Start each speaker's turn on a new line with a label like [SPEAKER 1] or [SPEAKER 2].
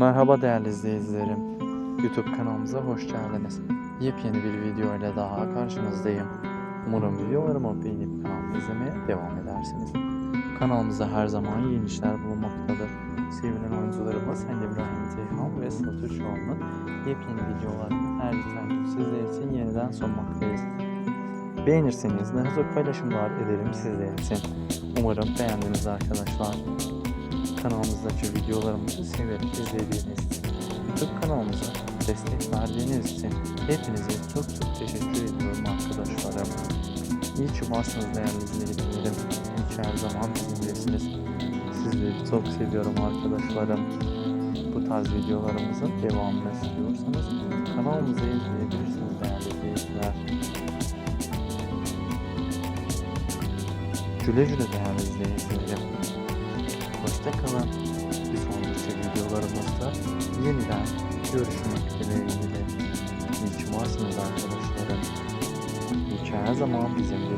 [SPEAKER 1] Merhaba değerli izleyicilerim. YouTube kanalımıza hoş geldiniz. Yepyeni bir video ile daha karşınızdayım. Umarım videolarımı beğenip kanalımı izlemeye devam edersiniz. Kanalımızda her zaman yeni işler bulunmaktadır. Sevilen oyuncularımız Halil İbrahim Ceyhan ve Satür Çoğan'ın yepyeni videolarını her gün sizler için yeniden sunmaktayız. Beğenirseniz ne hazır paylaşımlar ederim sizler için. Umarım beğendiniz arkadaşlar. Kanalımızdaki videolarımızı severek izlediğiniz YouTube kanalımıza destek verdiğiniz için hepinize çok çok teşekkür ediyorum arkadaşlarım. İyi ki varsınız değerli izleyicilerim. Ki her zaman bizimlesiniz. Sizleri çok seviyorum arkadaşlarım. Bu tarz videolarımızın devamını istiyorsanız kanalımıza izleyebilirsiniz değerli izleyiciler. Güle güle değerli izleyicilerim. Hoşçakalın. Bir sonraki videolarımızda yeniden görüşmek dileğiyle. İyi ki varsınız arkadaşlarım. İyi her zaman bizimlesiniz.